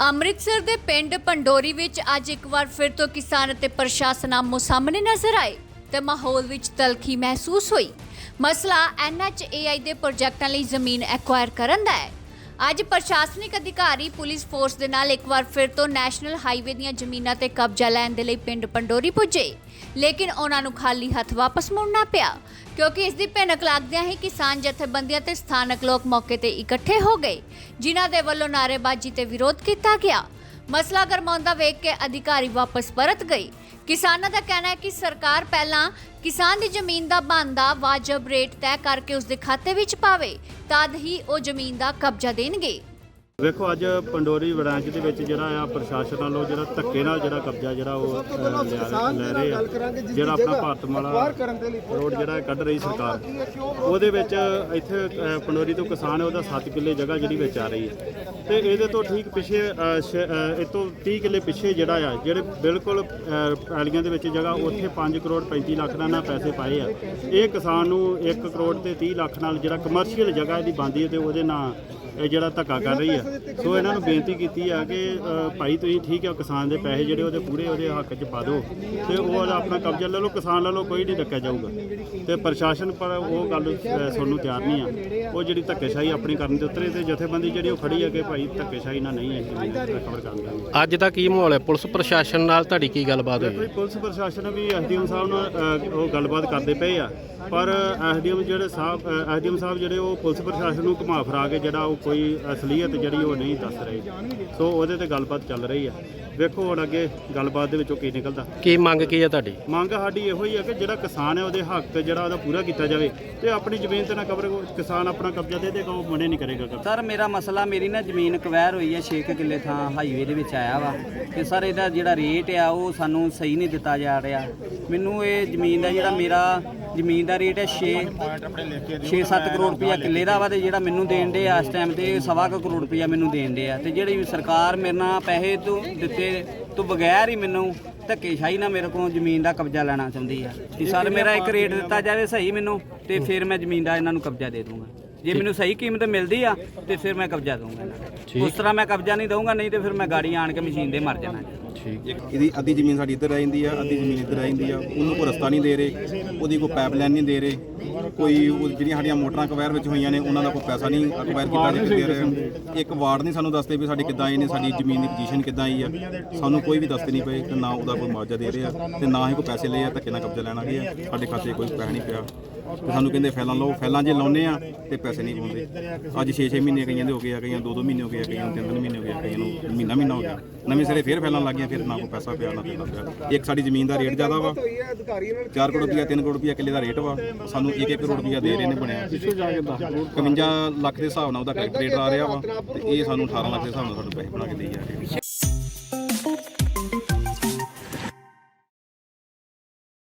ਅੰਮ੍ਰਿਤਸਰ ਦੇ ਪਿੰਡ ਪੰਡੋਰੀ ਵਿੱਚ ਅੱਜ ਇੱਕ ਵਾਰ ਫਿਰ ਤੋਂ ਕਿਸਾਨ ਅਤੇ ਪ੍ਰਸ਼ਾਸਨ ਆਮੋ ਸਾਹਮਣੇ ਨਜ਼ਰ ਆਏ ਤੇ ਮਾਹੌਲ ਵਿੱਚ ਤਲਖੀ ਮਹਿਸੂਸ ਹੋਈ। ਮਸਲਾ NHAI ਦੇ ਪ੍ਰੋਜੈਕਟਾਂ ਲਈ ਜ਼ਮੀਨ ਐਕਵਾਇਰ ਕਰਨ ਦਾ ਹੈ। ਅੱਜ ਪ੍ਰਸ਼ਾਸਨਿਕ ਅਧਿਕਾਰੀ, ਪੁਲਿਸ ਫੋਰਸ ਦੇ ਨਾਲ ਇੱਕ ਵਾਰ ਫਿਰ ਤੋਂ ਨੈਸ਼ਨਲ ਹਾਈਵੇ ਦੀਆਂ ਜ਼ਮੀਨਾਂ ਤੇ ਕਬਜ਼ਾ ਲੈਣ ਦੇ ਲਈ ਪਿੰਡ ਪੰਡੋਰੀ ਪੁੱਜੇ। ਲੇਕਿਨ ਉਹਨਾਂ ਨੂੰ ਖਾਲੀ ਹੱਥ ਵਾਪਸ ਮੁੜਨਾ ਪਿਆ, ਕਿਉਂਕਿ ਇਸ ਦੀ ਭਿਣਕ ਲੱਗਦਿਆਂ ਹੀ ਕਿਸਾਨ ਜਥੇਬੰਦੀਆਂ ਤੇ ਸਥਾਨਕ ਲੋਕ ਮੌਕੇ ਤੇ ਇਕੱਠੇ ਹੋ ਗਏ, ਜਿਨ੍ਹਾਂ ਦੇ ਵੱਲੋਂ ਨਾਅਰੇਬਾਜ਼ੀ ਤੇ ਵਿਰੋਧ ਕੀਤਾ ਗਿਆ। ਮਸਲਾ ਗਰਮਾਉਂਦਾ ਵੇਖ ਕੇ ਅਧਿਕਾਰੀ ਵਾਪਸ ਪਰਤ ਗਈ ਕਿਸਾਨਾਂ ਦਾ ਕਹਿਣਾ ਹੈ ਕਿ ਸਰਕਾਰ ਪਹਿਲਾਂ ਕਿਸਾਨ ਦੀ ਜ਼ਮੀਨ ਦਾ ਬਣਦਾ ਵਾਜਬ ਰੇਟ ਤੈਅ ਕਰਕੇ ਉਸ ਦੇ ਖਾਤੇ ਵਿੱਚ ਪਾਵੇ, ਤਦ ਹੀ ਉਹ ਜ਼ਮੀਨ ਦਾ ਕਬਜ਼ਾ ਦੇਣਗੇ। ਵੇਖੋ ਅੱਜ ਪੰਡੋਰੀ ਬ੍ਰਾਂਚ ਦੇ ਵਿੱਚ ਜਿਹੜਾ ਆ ਪ੍ਰਸ਼ਾਸਨ ਵੱਲੋਂ ਜਿਹੜਾ ਧੱਕੇ ਨਾਲ ਜਿਹੜਾ ਕਬਜ਼ਾ ਜਿਹੜਾ ਉਹ ਅ, ਲਿਆ- ਲੈ ਰਹੇ ਆ। ਜਿਹੜਾ ਆਪਣਾ ਭਾਰਤਮਾਲਾ ਰੋਡ ਜਿਹੜਾ ਕੱਢ ਰਹੀ ਸਰਕਾਰ। ਉਹਦੇ ਵਿੱਚ ਇੱਥੇ ਅ, ਪੰਡੋਰੀ ਤੋਂ ਕਿਸਾਨ ਹੈ ਉਹਦਾ 7 ਕਿੱਲੇ ਜਗ੍ਹਾ ਜਿਹੜੀ ਵਿੱਚ ਆ ਰਹੀ ਹੈ। ਤੇ ਇਹਦੇ ਤੋਂ ਠੀਕ ਪਿੱਛੇ ਅ, ਸ਼- ਅ, ਇਹ ਤੋਂ 30 ਕਿੱਲੇ ਪਿੱਛੇ ਜਿਹੜਾ ਆ ਜਿਹੜੇ ਬਿਲਕੁਲ ਅ, ਪੈਲੀਆਂ ਦੇ ਵਿੱਚ ਜਗ੍ਹਾ ਉੱਥੇ 5 ਕਰੋੜ 35 ਲੱਖ ਨਾਲ ਨਾ ਪੈਸੇ ਪਾਏ ਆ। ਇਹ ਕਿਸਾਨ ਨੂੰ 1 ਕਰੋੜ ਤੇ 30 ਲੱਖ ਨਾਲ ਜਿਹੜਾ ਕਮਰਸ਼ੀਅਲ ਜਗ੍ਹਾ ਇਹਦੀ ਬਣਦੀ ਹੈ ਤੇ ਉਹਦੇ ਨਾਲ ਇਹ ਜਿਹੜਾ ਧੱਕਾ ਕਰ ਰਹੀ ਆ। ਸੋ ਇਹਨਾਂ ਨੂੰ ਬੇਨਤੀ ਕੀਤੀ ਆ ਕਿ ਭਾਈ ਤੁਸੀਂ ਠੀਕ ਹੈ ਕਿਸਾਨ ਦੇ ਪੈਸੇ ਜਿਹੜੇ ਉਹਦੇ ਪੂਰੇ ਉਹਦੇ ਹੱਕ 'ਚ ਪਾ ਦਿਓ। ਤੇ ਉਹ ਆਪਣਾ ਕਬਜ਼ਾ ਲੈ ਲਓ ਕਿਸਾਨ ਲੈ ਲਓ ਕੋਈ ਨਹੀਂ ਡੱਕਿਆ ਜਾਊਗਾ। ਤੇ ਪ੍ਰਸ਼ਾਸਨ ਪਰ ਉਹ ਗੱਲ ਸੁਣਨ ਨੂੰ ਤਿਆਰ ਨਹੀਂ ਆ। ਉਹ ਜਿਹੜੀ ਧੱਕੇਸ਼ਾਹੀ ਆਪਣੀ ਕਰਨ ਦੇ ਉਤਰੇ ਤੇ ਜਥੇਬੰਦੀ ਜਿਹੜੀ ਉਹ ਖੜੀ ਹੈ ਕਿ ਭਾਈ ਧੱਕੇਸ਼ਾਹੀ ਨਾਲ ਨਹੀਂ ਹੈ ਰਿਕਵਰ ਕਰਨ ਦਾ ਅੱਜ ਦਾ ਕੀ ਮਾਹੌਲ ਹੈ? ਪੁਲਿਸ ਪ੍ਰਸ਼ਾਸਨ ਨਾਲ ਤੁਹਾਡੀ ਕੀ ਗੱਲਬਾਤ ਹੋਈ? ਪੁਲਿਸ ਪ੍ਰਸ਼ਾਸਨ ਵੀ ਐਸਡੀਐਮ ਸਾਹਿਬ ਨਾਲ ਉਹ ਗੱਲਬਾਤ ਕਰਦੇ ਪਏ ਆ। ਪਰ ਐਸਡੀਐਮ ਜਿਹੜੇ ਸਾਹਿਬ ਐਸਡੀਐਮ ਸਾਹਿਬ ਜਿਹੜੇ ਉਹ ਪੁਲਿਸ ਪ੍ਰਸ਼ਾਸਨ ਨੂੰ ਘੁਮਾ ਫਿਰਾ ਕੇ ਜਿਹੜਾ ਉਹ ਕੋਈ ਅਸਲੀਅਤ ਜਿਹੜੀ ਉਹ ਨਹੀਂ ਦੱਸ ਰਹੇ। ਸੋ ਉਹਦੇ ਤੇ ਗੱਲਬਾਤ ਚੱਲ ਰਹੀ ਆ। ਵੇਖੋ ਹੁਣ ਅੱਗੇ ਗੱਲਬਾਤ ਦੇ ਵਿੱਚੋਂ ਕੀ ਨਿਕਲਦਾ। ਕੀ ਮੰਗ ਕੀ ਹੈ ਤੁਹਾਡੀ? ਮੰਗ ਸਾਡੀ ਇਹੋ ਹੀ ਹੈ ਕਿ ਜਿਹੜਾ ਕਿਸਾਨ ਹੈ ਉਹਦੇ ਹੱਕ ਜਿਹੜਾ ਉਹਦਾ ਪੂਰਾ ਕੀਤਾ ਜਾਵੇ ਤੇ ਆਪਣੀ ਜ਼ਮੀਨ ਤੇ ਨਾ ਕਬਰ ਕਿਸਾਨ ਆਪਣਾ ਕਬਜ਼ਾ ਦੇ ਦੇਗਾ ਉਹ ਮਨੇ ਨਹੀਂ ਕਰੇਗਾ ਕਬਜ਼ਾ। ਸਰ ਮੇਰਾ ਮਸਲਾ ਮੇਰੀ ਨਾ ਜ਼ਮੀਨ ਕਵੈਰ ਹੋਈ ਹੈ 6 ਕਿੱਲੇ ਥਾਂ ਹਾਈਵੇ ਦੇ ਵਿੱਚ ਆਇਆ ਵਾ ਤੇ ਸਰ ਇਹਦਾ ਜਿਹੜਾ ਰੇਟ ਆ ਉਹ ਸਾਨੂੰ ਸਹੀ ਨਹੀਂ ਦਿੱਤਾ ਜਾ ਰਿਹਾ। ਮੈਨੂੰ ਇਹ ਜ਼ਮੀਨ ਦਾ ਜਿਹੜਾ ਮੇਰਾ ਜ਼ਮੀਨ ਦਾ ਰੇਟ ਹੈ 6 6-7 ਕਰੋੜ ਰੁਪਇਆ ਕਿੱਲੇ ਦਾ ਵਾ ਤੇ ਜਿਹੜਾ ਮੈਨੂੰ ਦੇਣ ਦੇ ਆ ਇਸ ਟਾਈਮ ਤੇ ਸਵਾ ਕੁ ਕਰੋੜ ਰੁਪਇਆ ਮੈਨੂੰ ਦੇਣ ਦੇ ਆ ਤੇ ਜਿਹੜੀ ਸਰਕਾਰ ਮੇਰੇ ਨਾਲ ਪੈਸੇ ਤੋਂ ਦਿੱਤੇ ਤੋਂ ਬਗੈਰ ਹੀ ਮੈਨੂੰ ਧੱਕੇਸ਼ਾਹੀ ਨਾਲ ਮੇਰੇ ਕੋਲੋਂ ਜ਼ਮੀਨ ਦਾ ਕਬਜ਼ਾ ਲੈਣਾ ਚਾਹੁੰਦੀ ਆ। ਕਿ ਸਰ ਮੇਰਾ ਇੱਕ ਰੇਟ ਦਿੱਤਾ ਜਾਵੇ ਸਹੀ ਮੈਨੂੰ ਤੇ ਫਿਰ ਮੈਂ ਜ਼ਮੀਨ ਦਾ ਇਹਨਾਂ ਨੂੰ ਕਬਜ਼ਾ ਦੇ ਦੂੰਗਾ। ਜੇ ਮੈਨੂੰ ਸਹੀ ਕੀਮਤ ਮਿਲਦੀ ਆ ਤੇ ਫਿਰ ਮੈਂ ਕਬਜ਼ਾ ਦਊਂਗਾ। ਉਸ ਤਰ੍ਹਾਂ ਮੈਂ ਕਬਜ਼ਾ ਨਹੀਂ ਦਊਂਗਾ ਨਹੀਂ ਤੇ ਫਿਰ ਮੈਂ ਗਾੜੀ ਆਣ ਕੇ ਮਸ਼ੀਨ ਦੇ ਮਰ ਜਾਣਾ ਠੀਕ ਇਹਦੀ ਅੱਧੀ ਜ਼ਮੀਨ ਸਾਡੀ ਇੱਧਰ ਰਹਿ ਜਾਂਦੀ ਆ, ਅੱਧੀ ਜ਼ਮੀਨ ਇੱਧਰ ਆ ਜਾਂਦੀ ਆ। ਉਹਨੂੰ ਕੋਈ ਰਸਤਾ ਨਹੀਂ ਦੇ ਰਹੇ, ਉਹਦੀ ਕੋਈ ਪਾਈਪਲਾਈਨ ਨਹੀਂ ਦੇ ਰਹੇ। ਕੋਈ ਉਹ ਜਿਹੜੀਆਂ ਸਾਡੀਆਂ ਮੋਟਰਾਂ ਕਵੈਰ ਵਿੱਚ ਹੋਈਆਂ ਨੇ, ਉਹਨਾਂ ਦਾ ਕੋਈ ਪੈਸਾ ਨਹੀਂ ਅਕਵਾਇਰ ਕੀਤਾ ਨਹੀਂ ਦੇ ਰਹੇ। ਇੱਕ ਵਾਰਡ ਨਹੀਂ ਸਾਨੂੰ ਦੱਸਦੇ ਵੀ ਸਾਡੀ ਕਿੱਦਾਂ ਆਈ ਨੇ ਸਾਡੀ ਜ਼ਮੀਨ ਦੀ ਪੋਜੀਸ਼ਨ ਕਿੱਦਾਂ ਆਈ ਆ। ਸਾਨੂੰ ਕੋਈ ਵੀ ਦੱਸਦੇ ਨਹੀਂ ਪਏ ਤੇ ਨਾ ਉਹਦਾ ਕੋਈ ਮੁਆਵਜ਼ਾ ਦੇ ਰਹੇ ਆ ਤੇ ਨਾ ਹੀ ਕੋਈ ਪੈਸੇ ਲਏ ਆ ਧੱਕੇ ਨਾਲ ਕਬਜ਼ਾ ਲੈਣਾ ਆ ਸਾਡੇ ਖਾਤੇ ਕੋਈ ਪੈਸਾ ਨਹੀਂ ਪਿਆ। ਤੇ ਸਾਨੂੰ ਕਹਿੰਦੇ ਫੈਲਾਂ ਲਓ, ਫੈਲਾਂ ਜੇ ਲਾਉਨੇ ਆ ਤੇ ਪੈਸੇ ਨਹੀਂ ਪਾਉਂਦੇ ਅੱਜ 6-6 ਮਹੀਨੇ ਕਈਆਂ ਦੇ ਹੋ ਗਏ ਆ, ਕਈਆਂ 2-2 ਮਹੀਨੇ ਹੋ ਗਏ ਆ, ਕਈਆਂ ਨੂੰ 3-3 ਮਹੀਨੇ ਹੋ ਗਏ ਆ, ਕਈਆਂ ਨੂੰ ਮਹੀਨਾ ਮਹੀਨਾ ਹੋ ਗਿਆ। ਨਵੇਂ ਸਿਰੇ ਫੇਰ ਫੈਲਾਂ ਲੱਗ ਗਈਆਂ, ਫਿਰ ਨਾ ਕੋਈ ਪੈਸਾ ਪਿਆ, ਨਾ ਦੇਣਾ ਪਿਆ। ਇੱਕ ਸਾਡੀ ਜ਼ਮੀਨ ਦਾ ਰੇਟ ਜ਼ਿਆਦਾ ਵਾ। 4 ਕਰੋੜ ਰੁਪਈਆ 3 ਕਰੋੜ ਰੁਪਈਆ ਕਿੱਲੇ ਦਾ ਰੇਟ ਵਾ। ਸਾਨੂੰ 1-1 ਕਰੋੜ ਰੁਪਈਆ ਦੇ ਰਹੇ ਨੇ ਬਣਿਆ। 51 ਲੱਖ ਦੇ ਹਿਸਾਬ ਨਾਲ ਉਹਦਾ ਕਰੈਕਟ ਰੇਟ ਆ ਰਿਹਾ ਵਾ ਤੇ ਇਹ ਸਾਨੂੰ 18 ਲੱਖ ਦੇ ਹਿਸਾਬ ਨਾਲ ਸਾਨੂੰ ਪੈਸੇ ਬਣਾ ਕੇ ਦੇਈ ਜਾ ਰਹੇ